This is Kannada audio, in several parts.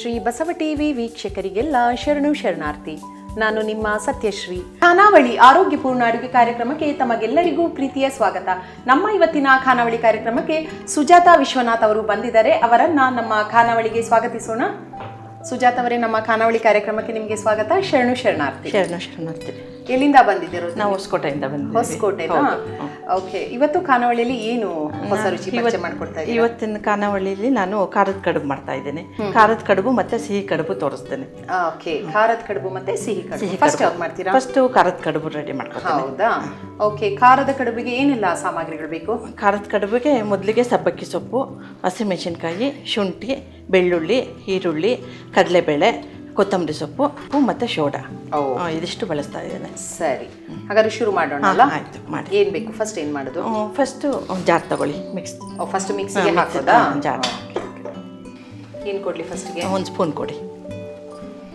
ಶ್ರೀ ಬಸವ ಟಿವಿ ವೀಕ್ಷಕರಿಗೆಲ್ಲ ಶರಣು ಶರಣಾರ್ಥಿ. ನಾನು ನಿಮ್ಮ ಸತ್ಯಶ್ರೀ. ಖಾನಾವಳಿ ಆರೋಗ್ಯಪೂರ್ಣ ಅಡುಗೆ ಕಾರ್ಯಕ್ರಮಕ್ಕೆ ತಮಗೆಲ್ಲರಿಗೂ ಪ್ರೀತಿಯ ಸ್ವಾಗತ. ನಮ್ಮ ಇವತ್ತಿನ ಖಾನಾವಳಿ ಕಾರ್ಯಕ್ರಮಕ್ಕೆ ಸುಜಾತ ವಿಶ್ವನಾಥ್ ಅವರು ಬಂದಿದ್ದಾರೆ. ಅವರನ್ನ ನಮ್ಮ ಖಾನಾವಳಿಗೆ ಸ್ವಾಗತಿಸೋಣ. ಸುಜಾತ ಅವರೇ, ನಮ್ಮ ಖಾನಾವಳಿ ಕಾರ್ಯಕ್ರಮಕ್ಕೆ ನಿಮಗೆ ಸ್ವಾಗತ. ಶರಣು ಶರಣಾರ್ಥಿ. ಶರಣು ಶರಣಾರ್ಥಿ. ಎಲ್ಲಿಂದ ಬಂದಿದ್ದೀರ ನಾವು ಹೊಸಕೋಟೆಯಿಂದ ಬಂದಿದ್ದೀವಿ. ಹೊಸಕೋಟೆ ಓಕೆ ಇವತ್ತು ಖಾನಾವಳಿಯಲ್ಲಿ ಏನು ಹೊಸ ರುಚಿ ಪರಿಚಯ ಮಾಡ್ಕೊಡ್ತಾ ಇದ್ದೀವಿ ಇವತ್ತಿನ ಖಾನಾವಳಿಯಲ್ಲಿ ನಾನು ಖಾರದ ಕಡುಬು ಮಾಡ್ತಾ ಇದ್ದೇನೆ. ಖಾರದ ಕಡುಬು ಮತ್ತೆ ಸಿಹಿ ಕಡುಬು ತೋರಿಸ್ತೇನೆ. ಓಕೆ ಖಾರದ ಕಡುಬು ಮತ್ತೆ ಸಿಹಿ ಕಡುಬು. ಫಸ್ಟ್ ಯಾವ್ದು ಮಾಡ್ತೀರಾ? ಫಸ್ಟ್ ಖಾರದ ಕಡುಬು ರೆಡಿ ಮಾಡ್ಕೊಳ್ತೀನಿ ಹೌದಾ? ಓಕೆ ಖಾರದ ಕಡುಬಿಗೆ ಏನೆಲ್ಲ ಸಾಮಗ್ರಿಗಳು ಬೇಕು? ಖಾರದ ಕಡುಬಿಗೆ ಮೊದಲಿಗೆ ಸಬ್ಬಕ್ಕಿ ಸೊಪ್ಪು ಹಸಿಮೆಣಸಿನ್ಕಾಯಿ ಶುಂಠಿ ಬೆಳ್ಳುಳ್ಳಿ ಈರುಳ್ಳಿ ಕಡಲೆಬೇಳೆ ಕೊತ್ತಂಬರಿ ಸೊಪ್ಪು ಉಪ್ಪು ಮತ್ತು ಶೋಡಾ. ಓ. ಇದಿಷ್ಟು ಬಳಸ್ತಾ ಇದ್ದೇನೆ. ಸರಿ. ಹಾಗಾದ್ರೆ ಶುರು ಮಾಡೋಣ ಅಲ್ಲ? ಆಯಿತು ಮಾಡಿ. ಏನ್ ಬೇಕು? ಫಸ್ಟ್ ಏನ್ ಮಾಡೋದು? ಫಸ್ಟು ಜಾರ್ ತಗೊಳ್ಳಿ ಮಿಕ್ಸ್ ಫಸ್ಟ್ ಮಿಕ್ಸಿಗೆ ಹಾಕೋದಾ? ಜಾರ್. ಏನ್ ಕೊಡ್ಲಿ ಫಸ್ಟ್ಗೆ ಒಂದು ಸ್ಪೂನ್ ಕೊಡಿ.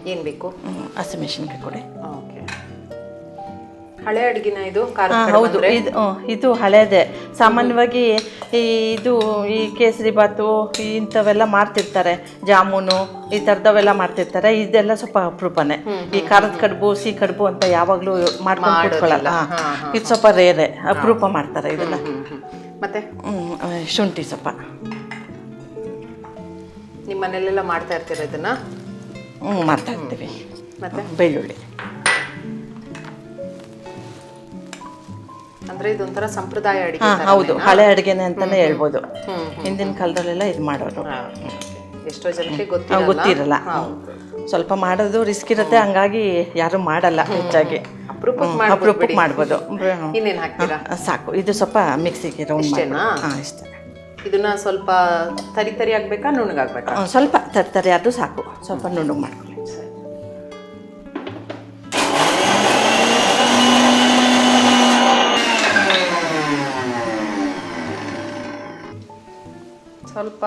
ಏನ್ ಬೇಕು? ಹಸಿಮೆಣಸಿನ್ಕಾಯಿ ಕೊಡಿ. ಹಳೆ ಅಡುಗೆನ ಇದು ಹೌದು. ಇದು ಇದು ಹಳೇದೆ. ಸಾಮಾನ್ಯವಾಗಿ ಈ ಇದು ಈ ಕೇಸರಿ ಬಾತು ಇಂಥವೆಲ್ಲ ಮಾಡ್ತಿರ್ತಾರೆ. ಜಾಮೂನು ಈ ಥರದವೆಲ್ಲ ಮಾಡ್ತಿರ್ತಾರೆ. ಇದೆಲ್ಲ ಸ್ವಲ್ಪ ಅಪರೂಪನೇ. ಈ ಖಾರದ ಕಡುಬು ಸಿಹಿ ಕಡುಬು ಅಂತ ಯಾವಾಗಲೂ ಮಾಡ್ಕೊಂಡು ಕೂತ್ಕೊಳ್ಳಲ್ಲ. ಇದು ಸ್ವಲ್ಪ ರೇರೆ. ಅಪರೂಪ ಮಾಡ್ತಾರೆ ಹ್ಮ್. ಮತ್ತೆ? ಶುಂಠಿ ಸ್ವಲ್ಪ ನಿಮ್ಮ ಮನೇಲೆಲ್ಲ ಮಾಡ್ತಾ ಇರ್ತೀರ ಇದನ್ನ? ಹ್ಞೂ ಮಾಡ್ತಾ ಇರ್ತೀವಿ. ಮತ್ತೆ? ಬೆಳ್ಳುಳ್ಳಿ. ಅಂದ್ರೆ ಇದೊಂಥರ ಸಂಪ್ರದಾಯ ಅಡಿಗೆ ಹೌದು. ಹಳೆ ಅಡುಗೆನೆ ಅಂತಾನೆ ಹೇಳ್ಬೋದು. ಹಿಂದಿನ ಕಾಲದಲ್ಲೆಲ್ಲ ಇದು ಮಾಡೋರು. ಎಷ್ಟೋ ಜನಕ್ಕೆ ಗೊತ್ತಿರಲ್ಲ. ಗೊತ್ತಿರಲ್ಲ. ಸ್ವಲ್ಪ ಮಾಡೋದು ರಿಸ್ಕ್ ಇರುತ್ತೆ ಹಂಗಾಗಿ ಯಾರು ಮಾಡಲ್ಲ ಹೆಚ್ಚಾಗಿ. ಅಪರೂಪಕ್ಕೆ ಮಾಡ್ಬೋದು ಸಾಕು. ಇದು ಸ್ವಲ್ಪ ಮಿಕ್ಸಿಗೆ ರೌಂಡ್ ಇಷ್ಟ. ಇದನ್ನ ಸ್ವಲ್ಪ ತರಿ ತರಿ ಆಗ್ಬೇಕಾ ನುಣ್ಣಗಾಗ್ಬೇಕಾ? ಸ್ವಲ್ಪ ತರಿ ತರಿ ಅದು ಸಾಕು. ಸ್ವಲ್ಪ ನುಣ್ಣಗೆ ಮಾಡ್ಕೊಳ್ಳಿ. ಸ್ವಲ್ಪ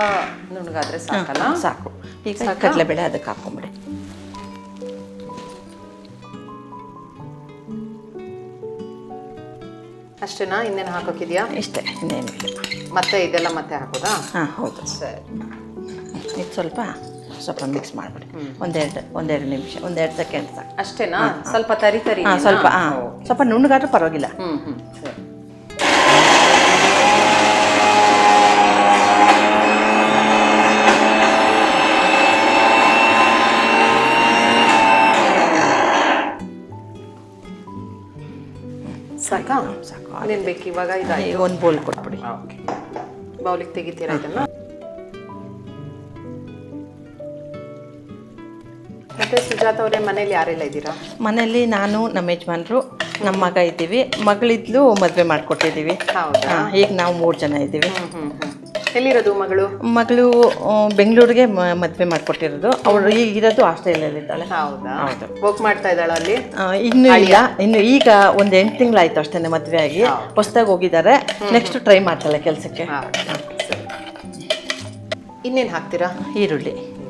ನುಣ್ಣಗಾದ್ರೆ ಸಾಕಲ್ಲ? ಸಾಕು. ಈಗ ಕಡಲೆಬೇಳೆ ಅದಕ್ಕೆ ಹಾಕೊಂಬಿಡಿ. ಅಷ್ಟೇನಾ? ಇನ್ನೇನು ಹಾಕೋಕಿದ್ಯಾ? ಇಷ್ಟೇ ಇನ್ನೇನು ಮತ್ತೆ ಇದೆಲ್ಲ ಮತ್ತೆ ಹಾಕೋದಾ? ಹಾಂ ಹೌದು. ಸರಿ. ಇದು ಸ್ವಲ್ಪ ಸ್ವಲ್ಪ ಮಿಕ್ಸ್ ಮಾಡಿಬಿಡಿ. ಒಂದೆರಡು ಒಂದೆರಡು ನಿಮಿಷ ಒಂದೆರಡು ಸೆಕೆಂಡ್ ಸಾಕು. ಅಷ್ಟೇನಾ? ಸ್ವಲ್ಪ ತರಿ ತರಿ ಸ್ವಲ್ಪ ಹಾಂ. ಸ್ವಲ್ಪ ನುಣ್ಣಗಾದ್ರೂ ಪರವಾಗಿಲ್ಲ. ಹ್ಞೂ ಹ್ಮ್. ಇನ್ನೇನ್ ಬೇಕು ಇವಾಗ ಈಗ ಒಂದು ಬೌಲ್ ಕೊಟ್ಬಿಡಿ. ಓಕೆ ಬೌಲಿಗೆ ತೆಗಿತೀರಾ ಇದನ್ನ? ಮತ್ತೆ ಸುಜಾತ ಅವರೇ ಮನೇಲಿ ಯಾರೆಲ್ಲ ಇದ್ದೀರಾ? ಮನೆಯಲ್ಲಿ ನಾನು ನಮ್ಮ ಯಜಮಾನ್ರು ನಮ್ಮ ಮಗ ಇದ್ದೀವಿ. ಮಗಳಿದ್ಲು ಮದುವೆ ಮಾಡಿಕೊಟ್ಟಿದ್ದೀವಿ. ಹೌದಾ? ಈಗ ನಾವು ಮೂರು ಜನ ಇದ್ದೀವಿ. ಎಲ್ಲಿರೋದು ಮಗಳು? ಮಗಳು ಬೆಂಗಳೂರಿಗೆ ಮದುವೆ ಮಾಡಿಕೊಟ್ಟಿರೋದು. ಅವಳು ಈಗ ಇರೋದು ಆಸ್ಟ್ರೇಲಿಯಲ್ಲಿದ್ದಾಳೆ ಹೌದಾ? ಹೌದು. ವರ್ಕ್ ಮಾಡ್ತಾ ಇದ್ದಾಳೆ ಅಲ್ಲಿ? ಇನ್ನೂ ಇಲ್ಲ. ಇನ್ನು ಈಗ ಒಂದು ಎಂಟು ತಿಂಗಳಾಯ್ತು ಅಷ್ಟೇ ಮದುವೆ ಆಗಿ. ಹೊಸ್ದಾಗಿ ಹೋಗಿದ್ದಾರೆ. ನೆಕ್ಸ್ಟ್ ಟ್ರೈ ಮಾಡ್ತಾಳೆ ಕೆಲಸಕ್ಕೆ. ಇನ್ನೇನ್ ಹಾಕ್ತೀರಾ? ಈರುಳ್ಳಿ.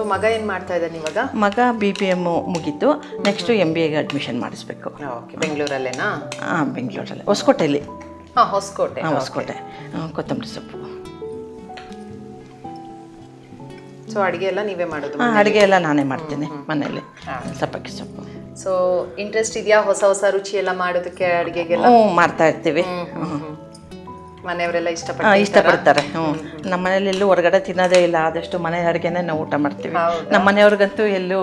ಸೊ ಮಗ ಏನು ಮಾಡ್ತಾ ಇದ್ದಾನೆ ಇವಾಗ? ಮಗ ಬಿ ಪಿ ಎಂ ಮುಗೀತು. ನೆಕ್ಸ್ಟು ಎಂ ಬಿ ಎಗೆ ಅಡ್ಮಿಷನ್ ಮಾಡಿಸ್ಬೇಕು. ಓಕೆ ಬೆಂಗಳೂರಲ್ಲೇನಾ? ಹಾಂ ಬೆಂಗಳೂರಲ್ಲಿ. ಹೊಸಕೋಟೆಯಲ್ಲಿ. ಹಾ ಹೊಸಕೋಟೆ. ಹಾಂ ಹೊಸಕೋಟೆ. ಕೊತ್ತಂಬರಿ ಸೊಪ್ಪು. ಸೊ ಅಡುಗೆ ಎಲ್ಲ ನೀವೇ ಮಾಡೋದು ಅಡುಗೆ ಎಲ್ಲ ನಾನೇ ಮಾಡ್ತೀನಿ ಮನೆಯಲ್ಲಿ. ಸಪ್ಪಕ್ಕಿ ಸೊಪ್ಪು. ಸೊ ಇಂಟ್ರೆಸ್ಟ್ ಇದೆಯಾ? ಹೊಸ ಹೊಸ ರುಚಿ ಎಲ್ಲ ಮಾಡೋದಕ್ಕೆ ಅಡುಗೆಗೆಲ್ಲ? ಮಾಡ್ತಾ ಇರ್ತೀವಿ. ಮನೆಯವರೆಲ್ಲ ಇಷ್ಟಪಡ್ತಾರೆ ಇಷ್ಟಪಟ್ಟು ಇಷ್ಟಪಡ್ತಾರೆ. ಹ್ಞೂ. ನಮ್ಮ ಮನೇಲಿ ಎಲ್ಲೂ ಹೊರಗಡೆ ತಿನ್ನೋದೇ ಇಲ್ಲ ಆದಷ್ಟು ಮನೆ ಅಡುಗೆನೇ ನಾವು ಊಟ ಮಾಡ್ತೀವಿ. ನಮ್ಮ ಮನೆಯವ್ರಿಗಂತೂ ಎಲ್ಲೂ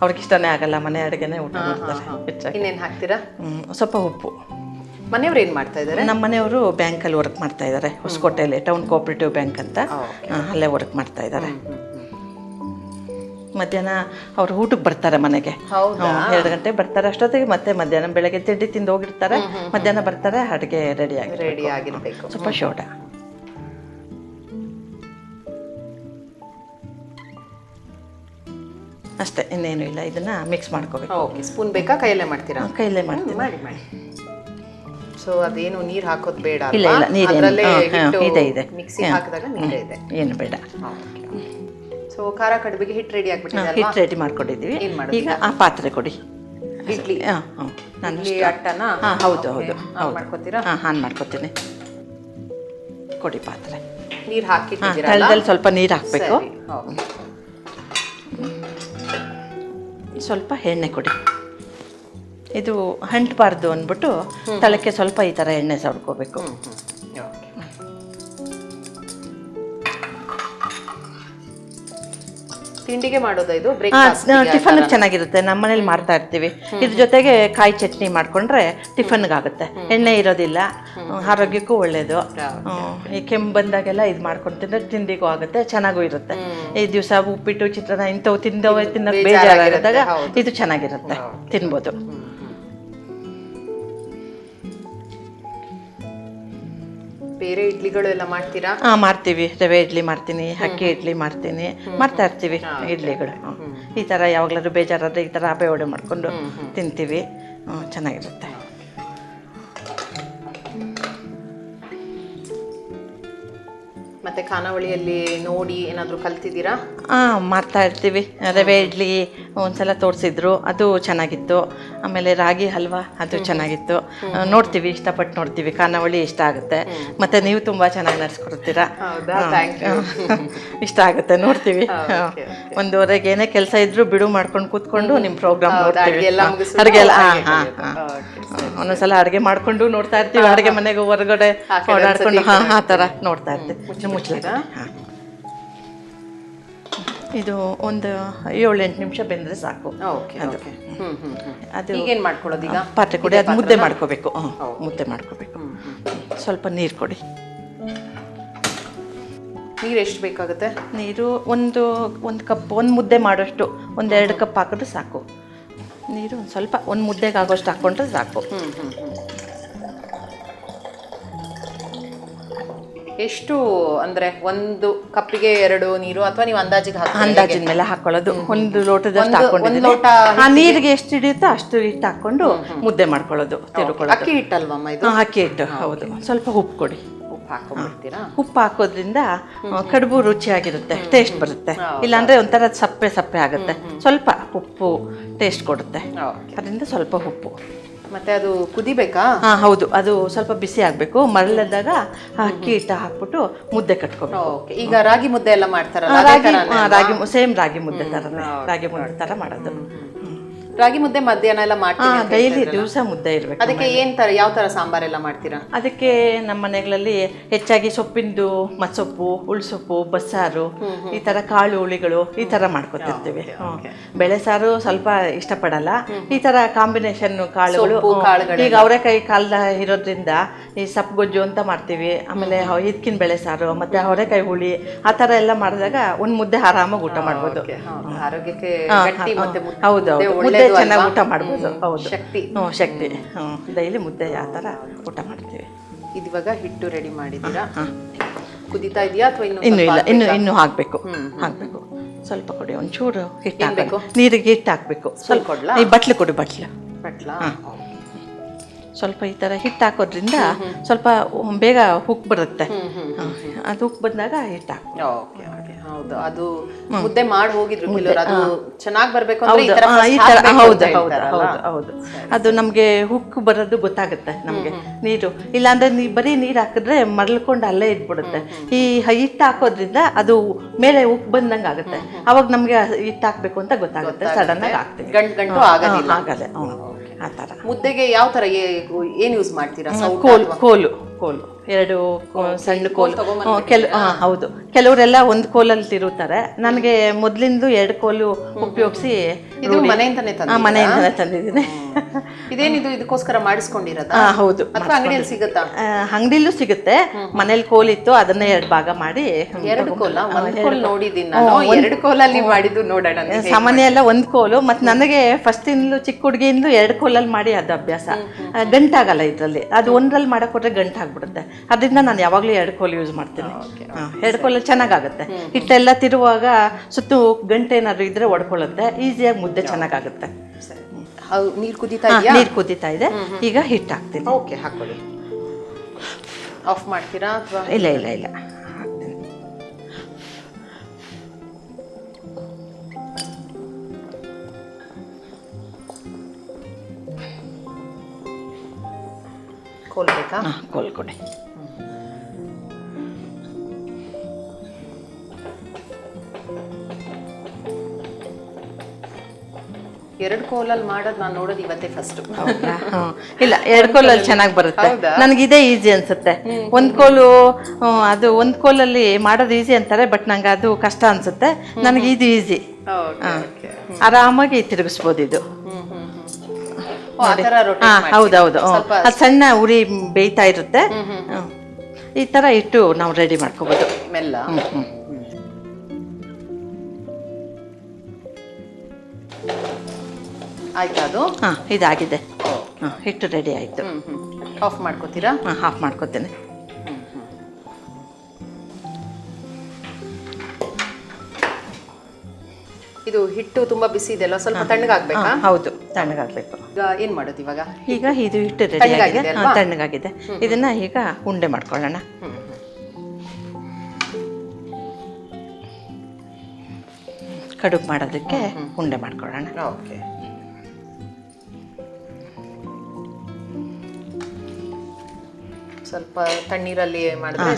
ಅವ್ರಿಗೆ ಇಷ್ಟನೇ ಆಗಲ್ಲ ಮನೆ ಅಡುಗೆನೇ ಊಟ ಮಾಡ್ತಾರೆ ಹೆಚ್ಚಾಗಿ. ಇನ್ನೇನು ಹಾಕ್ತೀರಾ? ಸ್ವಲ್ಪ ಉಪ್ಪು. ಮನೆಯವ್ರು ಏನು ಮಾಡ್ತಾ ಇದ್ದಾರೆ ನಮ್ಮ ಮನೆಯವರು ಬ್ಯಾಂಕಲ್ಲಿ ವರ್ಕ್ ಮಾಡ್ತಾ ಇದ್ದಾರೆ ಹೊಸಕೋಟೆಯಲ್ಲಿ ಟೌನ್ ಕೋಆಪರೇಟಿವ್ ಬ್ಯಾಂಕ್ ಅಂತ. ಅಲ್ಲೇ ವರ್ಕ್ ಮಾಡ್ತಾ ಇದ್ದಾರೆ ಮಧ್ಯಾಹ್ನ ಅವ್ರು ಊಟಕ್ಕೆ ಬರ್ತಾರೆ ಮನೆಗೆ. ಎರಡು ಗಂಟೆ ಬರ್ತಾರೆ. ಅಷ್ಟೊತ್ತಿಗೆ ಮತ್ತೆ ಮಧ್ಯಾಹ್ನ ಬೆಳಗ್ಗೆ ತಿಂಡಿ ತಿಂದು ಹೋಗಿರ್ತಾರೆ. ಮಧ್ಯಾಹ್ನ ಬರ್ತಾರೆ ಅಡುಗೆ ರೆಡಿ ಆಗಿ ರೆಡಿ ಆಗಿರ್ಬೇಕು. ಸ್ವಲ್ಪ ಶೋಡ ಅಷ್ಟೇ ಇನ್ನೇನು ಇಲ್ಲ. ಇದನ್ನ ಮಿಕ್ಸ್ ಮಾಡ್ಕೋಬೇಕು. ಓಕೆ ಸ್ಪೂನ್ ಬೇಕಾ? ಕೈಯಲ್ಲೇ ಮಾಡ್ತೀರಾ? ಕೈಯಲ್ಲೇ ಮಾಡ್ತೀನಿ. ಮಾಡಿ ಮಾಡಿ. ಸೊ ಅದೇನು ನೀರು ಹಾಕೋದು ಬೇಡ ಇಲ್ಲ, ಇಲ್ಲ, ಹಿಟ್ಟು ಇದೆ, ಇದೆ. ಮಿಕ್ಸಿ ಹಾಕಿದಾಗ ನೀರೇ ಇದೆ. ಏನು ಬೇಡ. ಸೊ ಖಾರ ಕಡುಬಿಗೆ ಹಿಟ್ಟು ರೆಡಿ ಆಗ್ಬಿಟ್ಟಿದೆ ಅಲ್ವಾ? ಹಿಟ್ಟು ರೆಡಿ ಮಾಡ್ಕೊಂಡಿದ್ದೀವಿ. ಏನ್ ಮಾಡೋದು? ಈಗ ಆ ಪಾತ್ರೆ ಕೊಡಿ. ಇಡ್ಲಿ. ಹಾಂ ಹಾಂ ನಾನು ಇಡ್ಲಿ ಅಟ್ಟನಾ? ಹಾಂ ಹೌದು ಹೌದು ಹೌದು. ಮಾಡ್ಕೊತೀರಾ? ಹಾಂ ಹಾನ್ ಮಾಡ್ಕೊತೀನಿ. ಕೊಡಿ ಪಾತ್ರೆ. ನೀರು ಹಾಕಿ ಹಾಕಿಟ್ಟಿದ್ದೀರಲ್ಲ? ತಳದಲ್ಲಿ ಸ್ವಲ್ಪ ನೀರು ಹಾಕಬೇಕು. ಸರಿ, ಓಕೆ. ಸ್ವಲ್ಪ ಎಣ್ಣೆ ಕೊಡಿ. ಇದು ಹಂಟಬಾರ್ದು ಅಂದ್ಬಿಟ್ಟು ತಳಕ್ಕೆ ಸ್ವಲ್ಪ ಈ ಥರ ಎಣ್ಣೆ ಸವರ್ಕೋಬೇಕು ತಿಂಡಿಗೆ ಮಾಡೋದು ಇದು? ಟಿಫನ್ ಚೆನ್ನಾಗಿರುತ್ತೆ. ನಮ್ಮ ಮನೇಲಿ ಮಾಡ್ತಾ ಇರ್ತೀವಿ. ಇದ್ರ ಜೊತೆಗೆ ಕಾಯಿ ಚಟ್ನಿ ಮಾಡ್ಕೊಂಡ್ರೆ ಟಿಫನ್ಗಾಗುತ್ತೆ ಎಣ್ಣೆ ಇರೋದಿಲ್ಲ. ಆರೋಗ್ಯಕ್ಕೂ ಒಳ್ಳೇದು. ಈ ಕೆಮ್ಮು ಬಂದಾಗೆಲ್ಲ ಇದು ಮಾಡ್ಕೊಂಡು ತಿಂದ್ರೆ ತಿಂಡಿಗೂ ಆಗುತ್ತೆ ಚೆನ್ನಾಗೂ ಇರುತ್ತೆ. ಈ ದಿವಸ ಉಪ್ಪಿಟ್ಟು ಚಿತ್ರಾನ್ನ ಇಂಥವು ತಿಂದವ ತಿನ್ನೋಕೆ ಬೇಜಾರಾಗಿದ್ದಾಗ ಇದು ಚೆನ್ನಾಗಿರುತ್ತೆ. ತಿನ್ಬೋದು. ಬೇರೆ ಇಡ್ಲಿಗಳು ಎಲ್ಲ ಮಾಡ್ತೀರಾ? ಹಾ ಮಾಡ್ತೀವಿ. ರವೆ ಇಡ್ಲಿ ಮಾಡ್ತೀನಿ ಅಕ್ಕಿ ಇಡ್ಲಿ ಮಾಡ್ತೀನಿ. ಮಾಡ್ತಾ ಇರ್ತೀವಿ ಇಡ್ಲಿಗಳು. ಈ ಥರ ಯಾವಾಗಲಾದ್ರೂ ಬೇಜಾರಾದ್ರೆ ಈ ಥರ ಹಬೆ ಒಡೆ ಮಾಡ್ಕೊಂಡು ತಿಂತೀವಿ. ಚೆನ್ನಾಗಿರುತ್ತೆ. ಖಾನಾವಳಿಯಲ್ಲಿ ನೋಡಿ ಏನಾದರೂ ಕಲ್ತಿದ್ದೀರಾ? ಹಾಂ ಮಾಡ್ತಾ ಇರ್ತೀವಿ. ರವೆ ಇಡ್ಲಿ ಒಂದ್ಸಲ ತೋರಿಸಿದ್ರು ಅದು ಚೆನ್ನಾಗಿತ್ತು. ಆಮೇಲೆ ರಾಗಿ ಹಲ್ವಾ ಅದು ಚೆನ್ನಾಗಿತ್ತು. ನೋಡ್ತೀವಿ ಇಷ್ಟಪಟ್ಟು ನೋಡ್ತೀವಿ ಖಾನಾವಳಿ ಇಷ್ಟ ಆಗುತ್ತೆ. ಮತ್ತೆ ನೀವು ತುಂಬ ಚೆನ್ನಾಗಿ ನಡೆಸ್ಕೊಡ್ತೀರಾ? ಇಷ್ಟ ಆಗುತ್ತೆ ನೋಡ್ತೀವಿ. ಒಂದುವರೆಗೆ ಏನೇ ಕೆಲಸ ಇದ್ರು ಬಿಡು ಮಾಡ್ಕೊಂಡು ಕೂತ್ಕೊಂಡು ನಿಮ್ಮ ಪ್ರೋಗ್ರಾಮ್ ನೋಡ್ತೀವಿ. ಎಲ್ಲ ಹಾ, ಮುಗಿಸ್ಬಿಟ್ಟು ಅಡ್ಗೆ ಎಲ್ಲ ಹಾಂ ಹಾಂ. ಹಾಂ ಒಂದೊಂದ್ಸಲ ಅಡುಗೆ ಮಾಡ್ಕೊಂಡು ನೋಡ್ತಾ ಇರ್ತೀವಿ. ಅಡುಗೆ ಮನೆಗೆ ಹೊರಗಡೆ ಓಡಾಡ್ಕೊಂಡು ಹಾಂ ಆ ಥರ ನೋಡ್ತಾ ಇರ್ತೀವಿ. ಮುಚ್ಚಲ ಇದು ಒಂದು ಏಳು ಎಂಟು ನಿಮಿಷ ಬೆಂದರೆ ಸಾಕು. ಅದು. ಈಗೇನ್ ಮಾಡ್ಕೊಳ್ಳೋದು ಈಗ? ಪಾತ್ರೆ ಕೊಡಿ. ಅದು ಮುದ್ದೆ ಮಾಡ್ಕೋಬೇಕು. ಮುದ್ದೆ ಮಾಡ್ಕೋಬೇಕು. ಸ್ವಲ್ಪ ನೀರು ಕೊಡಿ. ನೀರು ಎಷ್ಟು ಬೇಕಾಗುತ್ತೆ? ನೀರು ಒಂದು ಒಂದು ಕಪ್ ಒಂದು ಮುದ್ದೆ ಮಾಡೋಷ್ಟು ಒಂದೆರಡು ಕಪ್ ಹಾಕಿದ್ರೆ ಸಾಕು. ನೀರು ಒಂದು ಸ್ವಲ್ಪ ಒಂದು ಮುದ್ದೆಗೆ ಆಗೋಷ್ಟು ಹಾಕ್ಕೊಂಡ್ರೆ ಸಾಕು ಎಷ್ಟು ಅಂದ್ರೆ ಒಂದು ಕಪ್ಪಿಗೆ ಎರಡು ನೀರು ಅಥವಾ ನೀವು ಅಂದಾಜಿಗೆ ಹಾಕಿ ಅಂದಾಜಿನ ಮೇಲೆ ಹಾಕೊಳ್ಳೋದು. ಒಂದು ಲೋಟದಷ್ಟು ಒಂದು ಲೋಟ ಆ ನೀರಿಗೆ ಎಷ್ಟು ಹಿಡಿಯುತ್ತೋ ಅಷ್ಟು ಹಿಟ್ಟು ಹಾಕೊಂಡು ಮುದ್ದೆ ಮಾಡ್ಕೊಳ್ಳೋದು ತಿರುಕೊಳ್ಳೋದು. ಅಕ್ಕಿ ಹಿಟ್ಟಲ್ವಮ್ಮ ಇದು? ಅಕ್ಕಿ ಹಿಟ್ಟು ಹೌದು. ಸ್ವಲ್ಪ ಉಪ್ಪು ಕೊಡಿ. ಉಪ್ಪು ಹಾಕೊಂಡ್ಬಿಡ್ತೀರಾ ಉಪ್ಪು ಹಾಕೋದ್ರಿಂದ ಕಡುಬು ರುಚಿಯಾಗಿರುತ್ತೆ ಟೇಸ್ಟ್ ಬರುತ್ತೆ. ಇಲ್ಲಾಂದ್ರೆ ಒಂಥರ ಸಪ್ಪೆ ಸಪ್ಪೆ ಆಗುತ್ತೆ. ಸ್ವಲ್ಪ ಉಪ್ಪು ಟೇಸ್ಟ್ ಕೊಡುತ್ತೆ. ಅದರಿಂದ ಸ್ವಲ್ಪ ಉಪ್ಪು. ಮತ್ತೆ ಅದು ಕುದಿಬೇಕಾ? ಹಾ ಹೌದು. ಅದು ಸ್ವಲ್ಪ ಬಿಸಿ ಆಗಬೇಕು. ಮರಳಿದಾಗ ಅಕ್ಕಿ ಹಿಟ್ಟು ಹಾಕ್ಬಿಟ್ಟು ಮುದ್ದೆ ಕಟ್ಕೋಬೇಕು. ಓಕೆ. ಈಗ ರಾಗಿ ಮುದ್ದೆ ಎಲ್ಲ ಮಾಡ್ತಾರಲ್ಲ ರಾಗಿ ರಾಗಿ ಸೇಮ್ ರಾಗಿ ಮುದ್ದೆ ಥರನೇ ರಾಗಿ ಮುದ್ದೆ ಥರ ಮಾಡೋದು. ರಾಗಿ ಮುದ್ದೆ ಮಧ್ಯಾಹ್ನ ಎಲ್ಲ ಮಾಡ್ತೀವಿ ಡೈಲಿ ದಿವಸ ಮುದ್ದೆ ಇರಬೇಕು ಅದಕ್ಕೆ ಏನ್ ತರ ಯಾವ ತರ ಸಾಂಬಾರೆಲ್ಲ ಮಾಡ್ತೀರಾ? ಅದಕ್ಕೆ ನಮ್ಮ ಮನೆಗಳಲ್ಲಿ ಹೆಚ್ಚಾಗಿ ಸೊಪ್ಪಿಂದು ಮಸೊಪ್ಪು ಉಳ್ಸೊಪ್ಪು ಬಸ್ಸಾರು ಈ ತರ ಕಾಳು ಹುಳಿಗಳು ಈ ತರ ಮಾಡ್ಕೊತಿರ್ತೀವಿ. ಬೆಳೆ ಸಾರು ಸ್ವಲ್ಪ ಇಷ್ಟಪಡಲ್ಲ. ಈ ತರ ಕಾಂಬಿನೇಷನ್ ಕಾಳುಗಳು. ಈಗ ಅವರೆಕಾಯಿ ಕಾಲದ ಇರೋದ್ರಿಂದ ಈ ಸಪ್ಪು ಗೊಜ್ಜು ಅಂತ ಮಾಡ್ತೀವಿ. ಆಮೇಲೆ ಇದಕ್ಕಿನ ಬೆಳೆ ಸಾರು ಮತ್ತೆ ಅವರೆಕಾಯಿ ಹುಳಿ ಆ ತರ ಎಲ್ಲ ಮಾಡಿದಾಗ ಒಂದು ಮುದ್ದೆ ಆರಾಮಾಗಿ ಊಟ ಮಾಡ್ಬೋದು. ಆರೋಗ್ಯಕ್ಕೆ ಹೌದು ಹೌದು ಮುದ್ದೆ ಚೆನ್ನಾಗಿ ಊಟ ಮಾಡ್ಬೋದು. ಹೌದು. ಶಕ್ತಿ. ಹ್ಞೂ ಶಕ್ತಿ. ಹ್ಞೂ ಡೈಲಿ ಮುದ್ದೆ ಆ ಥರ ಊಟ ಮಾಡ್ತೀವಿ. ಇದಿವಾಗ ಹಿಟ್ಟು ರೆಡಿ ಮಾಡಿದೀರಾ ಕುದಿತಾ ಇದೆಯಾ ಅಥವಾ ಇನ್ನು ಇನ್ನೂ ಇಲ್ಲ ಇನ್ನು? ಇನ್ನು ಹಾಕಬೇಕು. ಹಾಕಬೇಕು. ಸ್ವಲ್ಪ ಕೊಡಿ ಒಂಚೂರು ಹಿಟ್ಟು ಹಾಕಬೇಕು ನೀರಿಗೆ ಹಿಟ್ಟು ಹಾಕಬೇಕು. ಸ್ವಲ್ಪ ಕೊಡ್ಲಾ? ಈ ಬಟ್ಲು ಕೊಡಿ ಬಟ್ಲು. ಬಟ್ಲ? ಸ್ವಲ್ಪ ಈ ಥರ ಹಿಟ್ಟು ಹಾಕೋದ್ರಿಂದ ಸ್ವಲ್ಪ ಬೇಗ ಹುಕ್ ಬರುತ್ತೆ. ಅದು ಹುಕ್ ಬಂದಾಗ ಹಿಟ್ಟು ಹಾಕು ಓಕೆ ಹೌದು ಅದು ಮುದ್ದೆ ಮಾಡಿ ಹೋಗಿದ್ರು ಕೆಲವರು ಅದು ಚೆನ್ನಾಗಿ ಬರಬೇಕು ಅಂದ್ರೆ ಈ ತರ ಈ ಥರ ಹೌದು ಹೌದು ಹೌದು ಹೌದು. ಅದು ನಮಗೆ ಹುಕ್ ಬರೋದು ಗೊತ್ತಾಗುತ್ತೆ ನಮಗೆ ನೀರು. ಇಲ್ಲಾಂದ್ರೆ ನೀ ಬರೀ ನೀರು ಹಾಕಿದ್ರೆ ಮರಳ್ಕೊಂಡು ಅಲ್ಲೇ ಇದ್ಬಿಡುತ್ತೆ ಈ ಹಿಟ್ಟು ಹಾಕೋದ್ರಿಂದ ಅದು ಮೇಲೆ ಉಕ್ ಬಂದಂಗೆ ಆಗುತ್ತೆ. ಅವಾಗ ನಮಗೆ ಹಿಟ್ಟು ಹಾಕ್ಬೇಕು ಅಂತ ಗೊತ್ತಾಗುತ್ತೆ ಸಡನ್ ಆಗಿ ಹಾಕ್ತೀವಿ ಗಂಟು ಗಂಟು ಆಗೋದಿಲ್ಲ. ಆಗಲ್ಲ ಆ ಥರ ಮುದ್ದೆಗೆ ಯಾವ ತರ ಏನು ಯೂಸ್ ಮಾಡ್ತೀರಾ? ಕೋಲು ಕೋಲು ಕೋಲು. ಎರಡು ಕೋ- ಸಣ್ಣ ಕೋಲು. ಕೆಲವು ಕೆಲ ಹಾಂ ಹೌದು. ಕೆಲವರೆಲ್ಲ ಒಂದು ಕೋಲಲ್ಲಿ ತಿರುತ್ತಾರೆ ನನಗೆ ಮೊದಲಿಂದು ಎರಡು ಕೋಲು ಉಪಯೋಗಿಸಿ ಇದು ಮನೆಯಿಂದನೇ ತಂದ ಮನೆಯಿಂದನೇ ತಂದಿದ್ದೀನಿ. ಇದೇನಿದು? ಇದಕ್ಕೋಸ್ಕರ ಮಾಡಿಸ್ಕೊಂಡಿರೋದು? ಹಾಂ ಹೌದು. ಅಂಗಡಿಯಲ್ಲಿ ಸಿಗುತ್ತಾ? ಅಂಗಡಿಲೂ ಸಿಗುತ್ತೆ. ಮನೇಲಿ ಇತ್ತು ಅದನ್ನ ಎರಡು ಭಾಗ ಮಾಡಿ ಎರಡು ಕೋಲ? ಒಂದು ಕೋಲ್ ನೋಡಿದ್ದೀನಿ ನಾನು. ಎರಡು ಕೋಲಲ್ಲಿ ಮಾಡಿದ್ದು ನೋಡೋಣ ಸಾಮಾನ್ಯ ಎಲ್ಲ ಒಂದು ಕೋಲು. ಮತ್ತು ನನಗೆ ಫಸ್ಟ್ ಇಂದಲೂ ಚಿಕ್ಕ ಹುಡುಗಿಯಿಂದ ಎರಡು ಕೋಲಲ್ಲಿ ಮಾಡಿ ಅದು ಅಭ್ಯಾಸ. ಗಂಟಾಗಲ್ಲ ಇದರಲ್ಲಿ. ಅದು ಒಂದ್ರಲ್ಲಿ ಮಾಡಕ್ ಹೋದ್ರೆ ಗಂಟು ಆಗ್ಬಿಡುತ್ತೆ ಅದರಿಂದ ನಾನು ಯಾವಾಗಲೂ ಎರಡು ಕೋಲು ಯೂಸ್ ಮಾಡ್ತೀನಿ. ಎರಡು ಕೋಲು ಚೆನ್ನಾಗಾಗುತ್ತೆ. ಹಿಟ್ಟೆಲ್ಲ ತಿರುವಾಗ ಸುತ್ತು ಗಂಟೆ ಏನಾದ್ರು ಇದ್ರೆ ಒಡ್ಕೊಳ್ಳುತ್ತೆ. ಈಸಿಯಾಗಿ ಮುದ್ದೆ ಚೆನ್ನಾಗಾಗುತ್ತೆ. ನೀರ್ ಕುದೀತಾ ನೀರು ಕುದೀತಾ ಇದೆ. ಈಗ ಹಿಟ್ಟು ಹಾಕ್ತೀನಿ. ಓಕೆ ಹಾಕೊಳ್ಳಿ ಆಫ್ ಮಾಡ್ತೀರಾ ಅಥವಾ? ಇಲ್ಲ ಇಲ್ಲ ಇಲ್ಲ. ಹಾಕ್ತೀನಿ. ಕೋಲ್ಬೇಕಾ ಹಾಂ ಕೋಲ್ ಕೊಡಿ. ಎರಡು ಕೋಲಲ್ಲಿ ಮಾಡೋದು ನಾನು ನೋಡೋದು ಇವತ್ತೇ ಫಸ್ಟ್ ಇಲ್ಲ ಎರಡು ಕೋಲಲ್ಲಿ ಚೆನ್ನಾಗಿ ಬರುತ್ತೆ? ನನಗೆ ಇದೇ ಈಸಿ ಅನ್ಸುತ್ತೆ. ಒಂದ್ ಕೋಲು ಅದು ಒಂದ್ ಕೋಲಲ್ಲಿ ಮಾಡೋದು ಈಸಿ ಅಂತಾರೆ ಬಟ್ ನಂಗೆ ಅದು ಕಷ್ಟ ಅನ್ಸುತ್ತೆ. ನನಗೆ ಇದು ಈಸಿ ಆರಾಮಾಗಿ ತಿರುಗಿಸ್ಬೋದು ಇದು. ಹೌದೌದು. ಅದು ಸಣ್ಣ ಉರಿ ಬೇಯ್ತಾ ಇರುತ್ತೆ. ಈ ತರ ಇಟ್ಟು ನಾವು ರೆಡಿ ಮಾಡ್ಕೋಬೋದು. ಮೆಲ್ಲ. ಆಯ್ತಾ ಅದು ಹಾಂ ಇದಾಗಿದೆ. ಹಾಂ ಹಿಟ್ಟು ರೆಡಿ ಆಯ್ತು. ಆಫ್ ಮಾಡ್ಕೋತೀರಾ? ಹಾಂ ಆಫ್ ಮಾಡ್ಕೋತೇನೆ. ಇದು ಹಿಟ್ಟು ತುಂಬಾ ಬಿಸಿ ಇದೆಯಲ್ಲ ಸ್ವಲ್ಪ ತಣ್ಣಗಾಗ್ಬೇಕಾ? ಹೌದು ತಣ್ಣಗಾಗ್ಬೇಕು. ಈಗ ಏನ್ ಮಾಡೋದು ಇವಾಗ? ಈಗ ಇದು ಹಿಟ್ಟು ರೆಡಿ ಆಗಿದೆ. ಅಲ್ವಾ? ತಣ್ಣಗಾಗಿದೆ. ಇದನ್ನ ಈಗ ಉಂಡೆ ಮಾಡ್ಕೊಳ್ಳೋಣ. ಕಡುಬು ಮಾಡೋದಕ್ಕೆ ಉಂಡೆ ಮಾಡ್ಕೊಳ್ಳೋಣ. ಓಕೆ. ಸ್ವಲ್ಪ ತಣ್ಣೀರಲ್ಲಿ ಮಾಡಿದ್ರೆ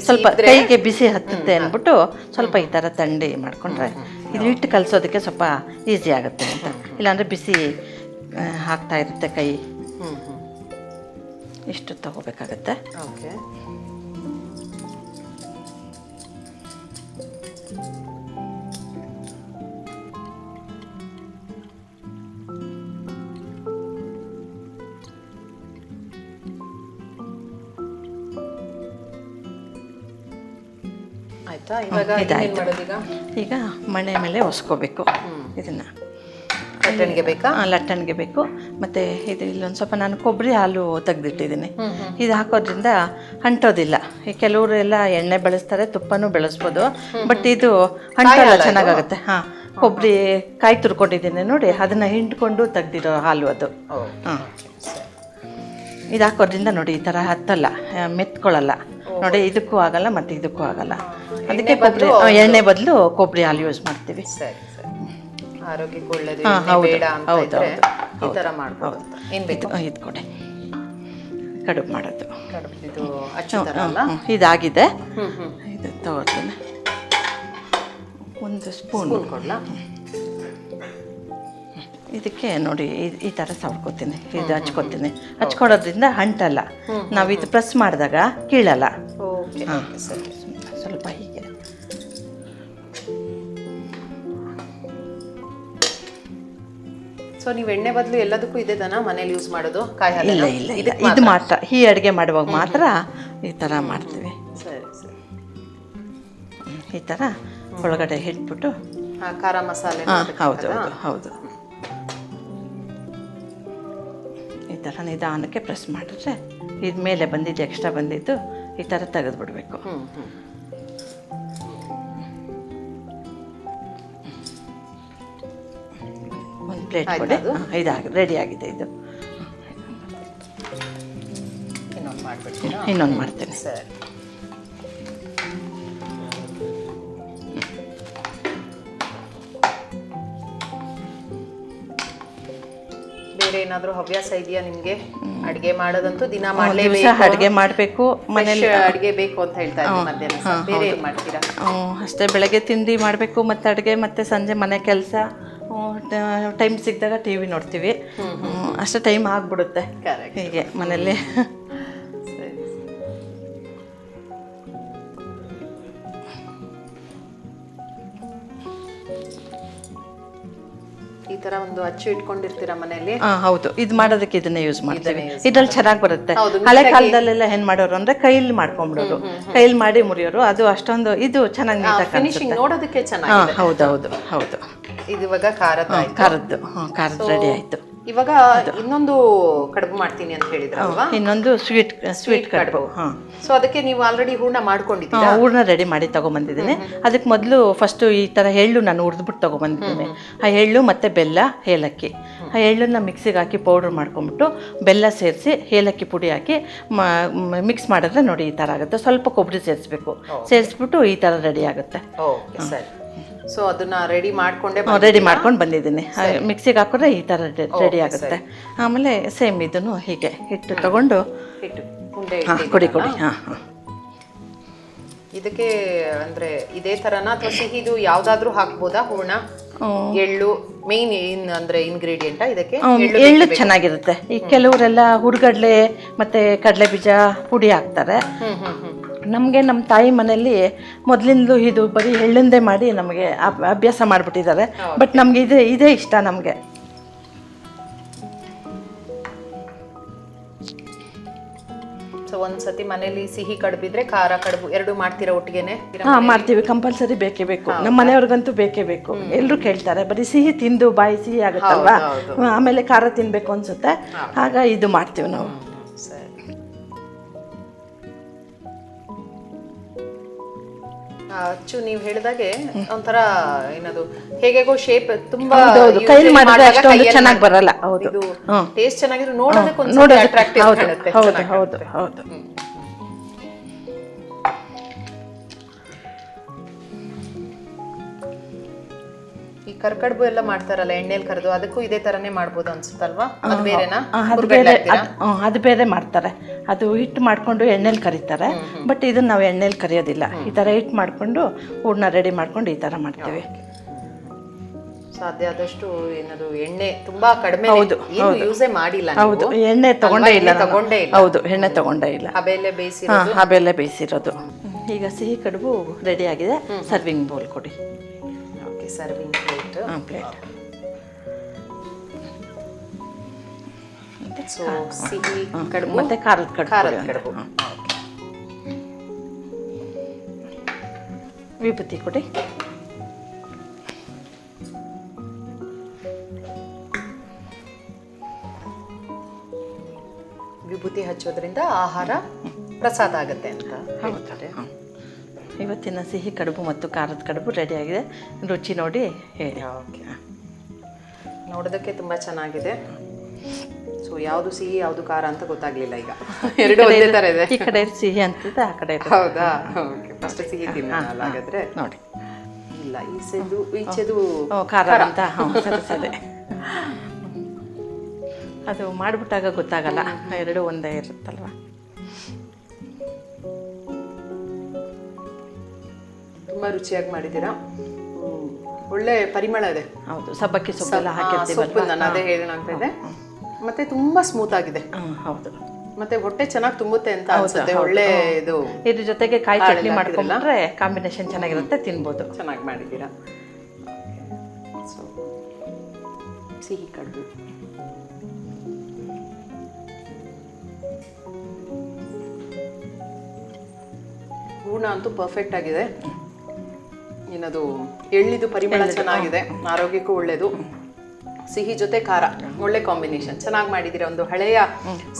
ಸ್ವಲ್ಪ ಕೈಗೆ ಬಿಸಿ ಹತ್ತುತ್ತೆ ಅಂದ್ಬಿಟ್ಟು ಸ್ವಲ್ಪ ಈ ಥರ ತಂಡಿ ಮಾಡಿಕೊಂಡ್ರೆ ಇದು ಹಿಟ್ಟು ಕಲಿಸೋದಕ್ಕೆ ಸ್ವಲ್ಪ ಈಸಿ ಆಗುತ್ತೆ ಅಂತ. ಇಲ್ಲಾಂದರೆ ಬಿಸಿ ಹಾಕ್ತಾ ಇರುತ್ತೆ ಕೈ. ಇಷ್ಟು ತಗೋಬೇಕಾಗತ್ತೆ. ಓಕೆ. ಇದಾಯ್ತು. ಈಗ ಮಣೆ ಮೇಲೆ ಒಸ್ಕೋಬೇಕು. ಇದನ್ನ. ಲಟ್ಟಣಿಗೆ ಬೇಕಾ? ಲಟ್ಟಣಿಗೆ ಬೇಕು. ಮತ್ತೆ ಇದು ಇಲ್ಲೊಂದು ಸ್ವಲ್ಪ ನಾನು ಕೊಬ್ಬರಿ ಹಾಲು ತೆಗೆದಿಟ್ಟಿದ್ದೀನಿ. ಇದು ಹಾಕೋದ್ರಿಂದ ಅಂಟೋದಿಲ್ಲ. ಈ ಕೆಲವರು ಎಲ್ಲ ಎಣ್ಣೆ ಬೆಳೆಸ್ತಾರೆ ತುಪ್ಪನೂ ಬೆಳೆಸ್ಬೋದು. ಬಟ್ ಇದು ಅಂಟೋಲ್ಲ ಚೆನ್ನಾಗಾಗುತ್ತೆ. ಹಾ ಕೊಬ್ಬರಿ ಕಾಯಿ ತುರ್ಕೊಂಡಿದ್ದೀನಿ ನೋಡಿ ಅದನ್ನ ಹಿಂಡ್ಕೊಂಡು ತೆಗ್ದಿರೋ ಹಾಲು ಅದು. ಹಾಂ. ಇದು ಹಾಕೋದ್ರಿಂದ ನೋಡಿ ಈ ಥರ ಹತ್ತಲ್ಲ ಮೆತ್ಕೊಳ್ಳಲ್ಲ ನೋಡಿ ಇದಕ್ಕೂ ಆಗಲ್ಲ ಮತ್ತು ಇದಕ್ಕೂ ಆಗಲ್ಲ. ಅದಕ್ಕೆ ಕೊಬ್ಬರಿ ಎಣ್ಣೆ ಬದಲು ಕೊಬ್ಬರಿ ಹಾಲು ಯೂಸ್ ಮಾಡ್ತೀವಿ. ಸರಿ ಸರಿ. ಆರೋಗ್ಯಕ್ಕೆ ಒಳ್ಳೇದು ಬೇಡ ಅಂತ ಇದ್ರೆ ಈ ತರ ಮಾಡ್ಬೋದು. ಏನ್ ಬೇಕು ಇದು ಕೊಡೆ. ಕಡುಬು ಮಾಡೋದು. ಇದು ಅಚ್ಚು ತರ ಅಲ್ಲ? ಇದಾಗಿದೆ. ಇದು ತಗೋತೀನಿ. ಒಂದು ಸ್ಪೂನ್. ಇದಕ್ಕೆ ನೋಡಿ ಈ- ಥರ ಸವರ್ಕೋತೀನಿ. ಇದು ಹಚ್ಕೋತೀನಿ. ಹಚ್ಕೊಡೋದ್ರಿಂದ ಅಂಟಲ್ಲ ನಾವು ಇದು ಪ್ರೆಸ್ ಮಾಡಿದಾಗ ಕೀಳಲ್ಲ. ಹಾಂ. ಸರಿ. ಸೊ ನೀವು ಎಣ್ಣೆ ಬದಲು ಎಲ್ಲದಕ್ಕೂ ಇದೆ ದನ ಮನೇಲಿ ಯೂಸ್ ಮಾಡೋದು ಕಾಯಿ ಹಾಲು ಇಲ್ಲ ಇಲ್ಲ ಇಲ್ಲ. ಇದು ಮಾತ್ರ? ಈ ಅಡುಗೆ ಮಾಡುವಾಗ ಮಾತ್ರ ಈ ಥರ ಮಾಡ್ತೀವಿ. ಸರಿ ಸರಿ. ಈ ಥರ ಒಳಗಡೆ ಹಿಟ್ಬಿಟ್ಟು ಹಾಂ ಖಾರ ಮಸಾಲೆ ಹೌದು ಹೌದು ಈ ಥರ ನಿಧಾನಕ್ಕೆ ಪ್ರೆಸ್ ಮಾಡಿದ್ರೆ ಇದ್ಮೇಲೆ ಬಂದಿದ್ದು ಎಕ್ಸ್ಟ್ರಾ ಬಂದಿದ್ದು ಈ ಥರ ತೆಗೆದುಬಿಡ್ಬೇಕು. ಹ್ಮ್. ಪ್ಲೇಟ್ ಕೊಡಿ. ಇದಾಗಿ ರೆಡಿ ಆಗಿದೆ ಇದು. ಇನ್ನೊಂದು ಮಾಡ್ತೇನೆ. ಸರಿ. ಬೇರೆ ಏನಾದ್ರೂ ಹವ್ಯಾಸ ಇದೆಯಾ ನಿಮಗೆ? ಅಡ್ಗೆ ಮಾಡೋದಂತೂ ದಿನ ಮಾಡಲೇಬೇಕು. ಅಡುಗೆ ಮಾಡಬೇಕು ಮನೇಲಿ ಅಡುಗೆ ಬೇಕು ಅಂತ ಹೇಳ್ತಾ ಮಧ್ಯಾಹ್ನ ಬೇರೆ ಏನು ಮಾಡ್ತೀರಾ? ಹ್ಮ್, ಅಷ್ಟೇ ಬೆಳಗ್ಗೆ ತಿಂಡಿ ಮಾಡಬೇಕು ಮತ್ತು ಅಡುಗೆ ಮತ್ತು ಸಂಜೆ ಮನೆ ಕೆಲಸ. ಟೈಮ್ ಸಿಕ್ಕಿದಾಗ ಟಿ ವಿ ನೋಡ್ತೀವಿ ಅಷ್ಟೇ ಟೈಮ್ ಆಗಿಬಿಡುತ್ತೆ. ಹೀಗೆ ಮನೇಲಿ ತರ ಒಂದು ಅಚ್ಚು ಇಟ್ಕೊಂಡಿರ್ತೀರಾ ಮನೆಯಲ್ಲಿ? ಹಾ ಹೌದು. ಇದು ಮಾಡೋದಕ್ಕೆ ಇದನ್ನ ಯೂಸ್ ಮಾಡ್ತೀವಿ. ಇದ್ರಲ್ಲಿ ಚೆನ್ನಾಗಿ ಬರುತ್ತೆ. ಹಳೆ ಕಾಲದಲ್ಲೆಲ್ಲ ಏನ್ ಮಾಡೋರು ಅಂದ್ರೆ ಕೈಲಿ ಮಾಡ್ಕೊಂಡ್ಬಿಡೋರು ಕೈಲಿ ಮಾಡಿ ಮುರಿಯೋರು. ಅದು ಅಷ್ಟೊಂದು ಇದು ಚೆನ್ನಾಗಿ ನೀಟಾಗಿ ಫಿನಿಶಿಂಗ್ ನೋಡೋದಕ್ಕೆ ಹಾ ಹೌದೌದು ಹೌದು ಇದು ಇವಾಗ ಆಯ್ತು. ಖಾರದ್ದು. ಹ್ಮ್ ಖಾರದ ರೆಡಿ ಆಯ್ತು. ಇವಾಗ ಇನ್ನೊಂದು ಕಡುಬು ಮಾಡ್ತೀನಿ ಅಂತ ಹೇಳಿದ್ರಲ್ವಾ? ಇನ್ನೊಂದು ಸ್ವೀಟ್ ಸ್ವೀಟ್ ಕಡುಬು ಹಾ. ಸೊ ಅದಕ್ಕೆ ನೀವು ಆಲ್ರೆಡಿ ಹೂರ್ಣ ಮಾಡ್ಕೊಂಡಿದ್ದೀರಾ? ಹೂರ್ಣ ರೆಡಿ ಮಾಡಿ ತಗೊಂಬಂದಿದ್ದೀನಿ. ಅದಕ್ಕೆ ಮೊದಲು ಫಸ್ಟು ಈ ಥರ ಎಳ್ಳು ನಾನು ಹುರಿದ್ಬಿಟ್ಟು ತಗೊಂಬಂದಿದ್ದೀನಿ. ಆ ಎಳ್ಳು ಮತ್ತು ಬೆಲ್ಲ ಏಲಕ್ಕಿ. ಆ ಎಳ್ಳನ್ನ ಮಿಕ್ಸಿಗೆ ಹಾಕಿ ಪೌಡ್ರ್ ಮಾಡ್ಕೊಂಬಿಟ್ಟು ಬೆಲ್ಲ ಸೇರಿಸಿ ಏಲಕ್ಕಿ ಪುಡಿ ಹಾಕಿ ಮಿಕ್ಸ್ ಮಾಡಿದ್ರೆ ನೋಡಿ ಈ ಥರ ಆಗುತ್ತೆ. ಸ್ವಲ್ಪ ಕೊಬ್ಬರಿ ಸೇರಿಸ್ಬೇಕು. ಸೇರಿಸ್ಬಿಟ್ಟು ಈ ಥರ ರೆಡಿ ಆಗುತ್ತೆ. ಓಕೆ ಸರಿ. ಸೊ ಅದನ್ನ ರೆಡಿ ಮಾಡ್ಕೊಂಡೆ ರೆಡಿ ಮಾಡ್ಕೊಂಡು ಬಂದಿದ್ದೀನಿ. ಮಿಕ್ಸಿಗೆ ಹಾಕಿದ್ರೆ ಈ ಥರ ರೆಡಿ ಆಗುತ್ತೆ. ಆಮೇಲೆ ಸೇಮ್ ಇದನ್ನು ಹೀಗೆ ಹಿಟ್ಟು ತಗೊಂಡು ಹಿಟ್ಟು ಉಂಡೆ ಹಾಂ ಕೊಡಿ ಕೊಡಿ ಹಾಂ ಹಾಂ. ಇದಕ್ಕೆ ಅಂದ್ರೆ ಇದೇ ತರನ ಅಥವಾ ಸಿಹಿದು ಯಾವ್ದಾದ್ರು ಹಾಕ್ಬೋದಾ? ಹೂರ್ಣ ಎಳ್ಳು ಮೇನ್ ಏನ್ ಅಂದ್ರೆ ಇಂಗ್ರೀಡಿಯೆಂಟ್ ಇದಕ್ಕೆ? ಎಳ್ಳು ಚೆನ್ನಾಗಿರುತ್ತೆ. ಈ ಕೆಲವರೆಲ್ಲ ಹುರುಗಡ್ಲೆ ಮತ್ತೆ ಕಡಲೆ ಬೀಜ ಪುಡಿ ಹಾಕ್ತಾರೆ. ನಮಗೆ ನಮ್ಮ ತಾಯಿ ಮನೆಯಲ್ಲಿ ಮೊದಲಿಂದಲೂ ಇದು ಬರೀ ಎಳ್ಳಿಂದೇ ಮಾಡಿ ನಮಗೆ ಅಭ್- ಅಭ್ಯಾಸ ಮಾಡಿಬಿಟ್ಟಿದ್ದಾರೆ. ಬಟ್ ನಮಗೆ ಇದೇ ಇದೇ ಇಷ್ಟ ನಮಗೆ. ಸೊ ಒಂದ್ಸತಿ ಮನೇಲಿ ಸಿಹಿ ಕಡುಬಿದ್ರೆ ಖಾರ ಕಡುಬು ಎರಡು ಮಾಡ್ತೀರಾ ಒಟ್ಟಿಗೆನೆ? ಹಾ ಮಾಡ್ತೀವಿ. ಕಂಪಲ್ಸರಿ ಬೇಕೇ ಬೇಕು. ನಮ್ಮ ಮನೆಯವ್ರಿಗಂತೂ ಬೇಕೇ ಬೇಕು. ಎಲ್ಲರೂ ಕೇಳ್ತಾರೆ. ಬರೀ ಸಿಹಿ ತಿಂದು ಬಾಯಿ ಸಿಹಿ ಆಗುತ್ತಲ್ವಾ? ಆಮೇಲೆ ಖಾರ ತಿನ್ಬೇಕು ಅನ್ಸುತ್ತೆ. ಆಗ ಇದು ಮಾಡ್ತೀವಿ ನಾವು. ಅಚ್ಚು ನೀವು ಹೇಳಿದಾಗೆ ಒಂಥರ ಏನದು ಹೇಗೆಗೋ ಶೇಪ್ ತುಂಬಾ ಮಾಡಿದ್ರೆ ಅಷ್ಟೊಂದು ಕೈಯಲ್ಲಿ ಬರಲ್ಲ, ಹೌದು. ಟೇಸ್ಟ್ ಚೆನ್ನಾಗಿದ್ರು ನೋಡೋದಕ್ಕೆ ಒಂದು ಅಟ್ರಾಕ್ಟಿವ್ ಹೌದು ಹೌದು ಚೆನ್ನಾಗ್ ಹೌದು ಕರ್ಕಡ್ಬು ಎಲ್ಲ ಮಾಡ್ತಾರಲ್ಲ ಎಣ್ಣೆಲಿ ಕರೆದು ಅದಕ್ಕೂ ಇದೇ ತರನೇ ಮಾಡ್ಬೋದು ಅನ್ಸುತ್ತಲ್ವಾ? ಅದು ಬೇರೆನಾ? ಅದು ಬೇರೆ ಅದು ಬೇರೆ ಮಾಡ್ತಾರೆ. ಅದು ಹಿಟ್ಟು ಮಾಡ್ಕೊಂಡು ಎಣ್ಣೆಲಿ ಕರೀತಾರೆ. ಬಟ್ ಇದನ್ನ ನಾವು ಎಣ್ಣೆಲಿ ಕರಿಯೋದಿಲ್ಲ. ಈ ಥರ ಹಿಟ್ಟು ಮಾಡ್ಕೊಂಡು ಹೂರ್ಣ ರೆಡಿ ಮಾಡ್ಕೊಂಡು ಈ ಥರ ಮಾಡ್ತೀವಿ. ಸಾಧ್ಯ ಆದಷ್ಟು ಏನದು ಎಣ್ಣೆ ತುಂಬಾ ಕಡಿಮೆ ಹೌದು, ಯೂಸೇ ಮಾಡಿಲ್ಲ ಹೌದು ಎಣ್ಣೆ ತಗೊಂಡೇ ಇಲ್ಲ ತಗೊಂಡೇ ಇಲ್ಲ. ಹೌದು ಎಣ್ಣೆ ತಗೊಂಡೇ ಇಲ್ಲ. ಅಬೆಲೆ ಬೇಯಿಸಿ ಅಬೆಲೆ ಬೇಯಿಸಿರೋದು. ಈಗ ಸಿಹಿ ಕಡುಬು ರೆಡಿ ಆಗಿದೆ. ಸರ್ವಿಂಗ್ ಬೌಲ್ ಕೊಡಿ. ಓಕೆ ಸರ್ವಿಂಗ್ ಪ್ಲೇಟ್ ಹಾಂ ಪ್ಲೇಟ್ ಸೊ ಸಿಹಿ ಕಡುಬು ಮತ್ತೆ ಖಾರದ ಕಡುಬು ಖಾರದ ಕೊಡಿ ಕಡುಬು. ವಿಭೂತಿ ಕೊಡಿ ವಿಭೂತಿ ಹಚ್ಚೋದ್ರಿಂದ ಆಹಾರ ಪ್ರಸಾದ ಆಗುತ್ತೆ ಅಂತ ಹೇಳ್ತಾರೆ. ಇವತ್ತಿನ ಸಿಹಿ ಕಡುಬು ಮತ್ತು ಖಾರದ ಕಡುಬು ರೆಡಿ ಆಗಿದೆ. ರುಚಿ ನೋಡಿ ಹೇಳಿ. ಓಕೆ ನೋಡೋದಕ್ಕೆ ತುಂಬ ಚೆನ್ನಾಗಿದೆ. ಸೊ ಯಾವುದು ಸಿಹಿ ಯಾವುದು ಖಾರ ಅಂತ ಗೊತ್ತಾಗ್ಲಿಲ್ಲ ಈಗ. ಎರಡು ಒಂದೇ ತರ ಇದೆ. ಈ ಕಡೆ ಸಿಹಿ ಅಂತಿದೆ ಆ ಕಡೆ. ಹೌದಾ? ಓಕೆ ಫಸ್ಟ್ ಸಿಹಿ ತಿನ್ನಲ್ಲ ಹಾಗಾದ್ರೆ? ನೋಡಿ. ಇಲ್ಲ ಈಚೆದು ಈಚೆದು ಖಾರ ಅಂತ? ಸರಿ ಅದು ಮಾಡಿಬಿಟ್ಟಾಗ ಗೊತ್ತಾಗಲ್ಲ. ಎರಡು ಒಂದೇ ಇರುತ್ತಲ್ವ? ತುಂಬಾ ರುಚಿಯಾಗಿ ಮಾಡಿದ್ದೀರಾ? ಒಳ್ಳೆ ಪರಿಮಳ ಇದೆ. ಹೌದು ಸಬ್ಬಕ್ಕಿ ಸೊಪ್ಪೆಲ್ಲ ಹಾಕಿರ್ತೀವಿ ಸೊಪ್ಪು ನಾನು ಅದೇ ಹೇಳೋಣ ಅಂತ ಇದೆ ಮತ್ತೆ ತುಂಬಾ ಸ್ಮೂತ್ ಆಗಿದೆ. ಹೌದು. ಮತ್ತೆ ಹೊಟ್ಟೆ ಚೆನ್ನಾಗಿ ತುಂಬುತ್ತೆ ಅಂತ ಅನ್ಸುತ್ತೆ. ಒಳ್ಳೆ ಇದು ಇದ್ರ ಜೊತೆಗೆ ಕಾಯಿ ಚಟ್ನಿ ಮಾಡ್ಕೊಂಡ್ರೆ ಕಾಂಬಿನೇಷನ್ ಚೆನ್ನಾಗಿರುತ್ತೆ ತಿನ್ಬೋದು. ಚೆನ್ನಾಗಿ ಮಾಡಿದ್ದೀರಾ? ಸಿಹಿ ಕಡುಬು. ಹೂರ್ಣ ಅಂತೂ ಪರ್ಫೆಕ್ಟ್ ಆಗಿದೆ. ಏನದು ಎಳ್ಳಿದು ಪರಿಮಳ ಚೆನ್ನಾಗಿದೆ. ಆರೋಗ್ಯಕ್ಕೂ ಒಳ್ಳೇದು. ಸಿಹಿ ಜೊತೆ ಖಾರ ಒಳ್ಳೆ ಕಾಂಬಿನೇಷನ್. ಚೆನ್ನಾಗಿ ಮಾಡಿದ್ದೀರಾ? ಒಂದು ಹಳೆಯ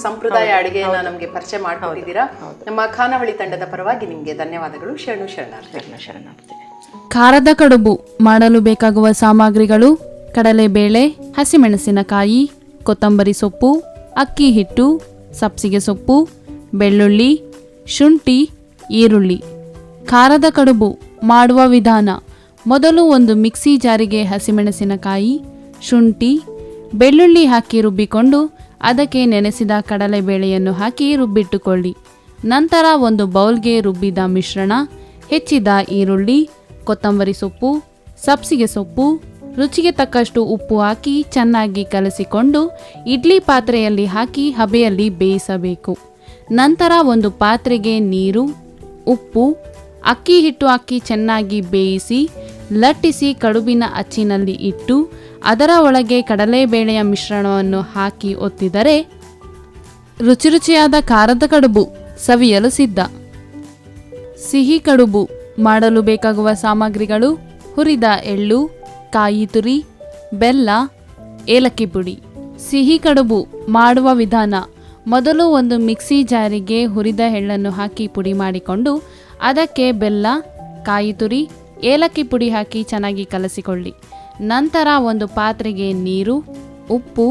ಸಂಪ್ರದಾಯ ಅಡುಗೆಯನ್ನ ನಮಗೆ ಪರಿಚಯ ಮಾಡ್ಕೊಂಡಿದ್ದೀರಾ ನಮ್ಮ ಖಾನಾವಳಿ ತಂಡದ ಪರವಾಗಿ ನಿಮಗೆ ಧನ್ಯವಾದಗಳು. ಶರಣು ಶರಣಾರ್ಥಿ. ಶರಣ ಶರಣಾರ್ಥಿ. ಖಾರದ ಕಡುಬು ಮಾಡಲು ಬೇಕಾಗುವ ಸಾಮಗ್ರಿಗಳು ಕಡಲೆಬೇಳೆ ಹಸಿಮೆಣಸಿನಕಾಯಿ ಕೊತ್ತಂಬರಿ ಸೊಪ್ಪು ಅಕ್ಕಿ ಹಿಟ್ಟು ಸಬ್ಸಿಗೆ ಸೊಪ್ಪು ಬೆಳ್ಳುಳ್ಳಿ ಶುಂಠಿ ಈರುಳ್ಳಿ. ಖಾರದ ಕಡುಬು ಮಾಡುವ ವಿಧಾನ. ಮೊದಲು ಒಂದು ಮಿಕ್ಸಿ ಜಾರಿಗೆ ಹಸಿಮೆಣಸಿನಕಾಯಿ, ಶುಂಠಿ, ಬೆಳ್ಳುಳ್ಳಿ ಹಾಕಿ ರುಬ್ಬಿಕೊಂಡು ಅದಕ್ಕೆ ನೆನೆಸಿದ ಕಡಲೆಬೇಳೆಯನ್ನು ಹಾಕಿ ರುಬ್ಬಿಟ್ಟುಕೊಳ್ಳಿ. ನಂತರ ಒಂದು ಬೌಲ್ಗೆ ರುಬ್ಬಿದ ಮಿಶ್ರಣ, ಹೆಚ್ಚಿದ ಈರುಳ್ಳಿ, ಕೊತ್ತಂಬರಿ ಸೊಪ್ಪು, ಸಬ್ಸಿಗೆ ಸೊಪ್ಪು, ರುಚಿಗೆ ತಕ್ಕಷ್ಟು ಉಪ್ಪು ಹಾಕಿ ಚೆನ್ನಾಗಿ ಕಲಸಿಕೊಂಡು ಇಡ್ಲಿ ಪಾತ್ರೆಯಲ್ಲಿ ಹಾಕಿ ಹಬೆಯಲ್ಲಿ ಬೇಯಿಸಬೇಕು. ನಂತರ ಒಂದು ಪಾತ್ರೆಗೆ ನೀರು, ಉಪ್ಪು ಅಕ್ಕಿ ಹಿಟ್ಟು ಅಕ್ಕಿ ಚೆನ್ನಾಗಿ ಬೇಯಿಸಿ, ಲಟ್ಟಿಸಿ ಕಡುಬಿನ ಅಚ್ಚಿನಲ್ಲಿ ಇಟ್ಟು, ಅದರ ಒಳಗೆ ಕಡಲೆಬೇಳೆಯ ಮಿಶ್ರಣವನ್ನು ಹಾಕಿ ಒತ್ತಿದರೆ ರುಚಿ ರುಚಿಯಾದ ಖಾರದ ಕಡುಬು ಸವಿಯಲು ಸಿದ್ಧ. ಸಿಹಿ ಕಡುಬು ಮಾಡಲು ಬೇಕಾಗುವ ಸಾಮಗ್ರಿಗಳು ಹುರಿದ ಎಳ್ಳು, ಕಾಯಿ ತುರಿ, ಬೆಲ್ಲ, ಏಲಕ್ಕಿ ಪುಡಿ. ಸಿಹಿ ಕಡುಬು ಮಾಡುವ ವಿಧಾನ, ಮೊದಲು ಒಂದು ಮಿಕ್ಸಿ ಜಾರಿಗೆ ಹುರಿದ ಎಳ್ಳನ್ನು ಹಾಕಿ ಪುಡಿ ಮಾಡಿಕೊಂಡು ಅದಕ್ಕೆ ಬೆಲ್ಲ, ಕಾಯಿ ತುರಿ, ಏಲಕ್ಕಿ ಪುಡಿ ಹಾಕಿ ಚೆನ್ನಾಗಿ ಕಲಸಿಕೊಳ್ಳಿ. ನಂತರ ಒಂದು ಪಾತ್ರೆಗೆ ನೀರು, ಉಪ್ಪು,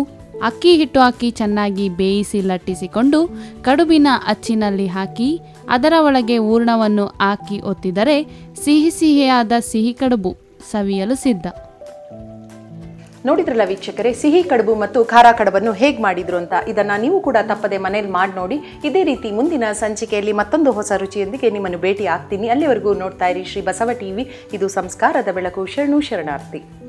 ಅಕ್ಕಿ ಹಿಟ್ಟು ಹಾಕಿ ಚೆನ್ನಾಗಿ ಬೇಯಿಸಿ ಲಟ್ಟಿಸಿಕೊಂಡು ಕಡುಬಿನ ಅಚ್ಚಿನಲ್ಲಿ ಹಾಕಿ ಅದರ ಒಳಗೆ ಹೂರ್ಣವನ್ನು ಹಾಕಿ ಒತ್ತಿದರೆ ಸಿಹಿ ಸಿಹಿಯಾದ ಸಿಹಿ ಕಡುಬು ಸವಿಯಲು ಸಿದ್ಧ. ನೋಡಿದ್ರಲ್ಲ ವೀಕ್ಷಕರೇ, ಸಿಹಿ ಕಡುಬು ಮತ್ತು ಖಾರ ಕಡಬನ್ನು ಹೇಗೆ ಮಾಡಿದ್ರು ಅಂತ? ಇದನ್ನ ನೀವು ಕೂಡ ತಪ್ಪದೆ ಮನೇಲಿ ಮಾಡಿ ನೋಡಿ. ಇದೇ ರೀತಿ ಮುಂದಿನ ಸಂಚಿಕೆಯಲ್ಲಿ ಮತ್ತೊಂದು ಹೊಸ ರುಚಿಯೊಂದಿಗೆ ನಿಮ್ಮನ್ನು ಭೇಟಿ ಆಗ್ತೀನಿ ಅಲ್ಲಿವರೆಗೂ ನೋಡ್ತಾ ಇರಿ ಶ್ರೀ ಬಸವ ಟಿವಿ. ಇದು ಸಂಸ್ಕಾರದ ಬೆಳಕು. ಶರಣು ಶರಣಾರ್ಥಿ.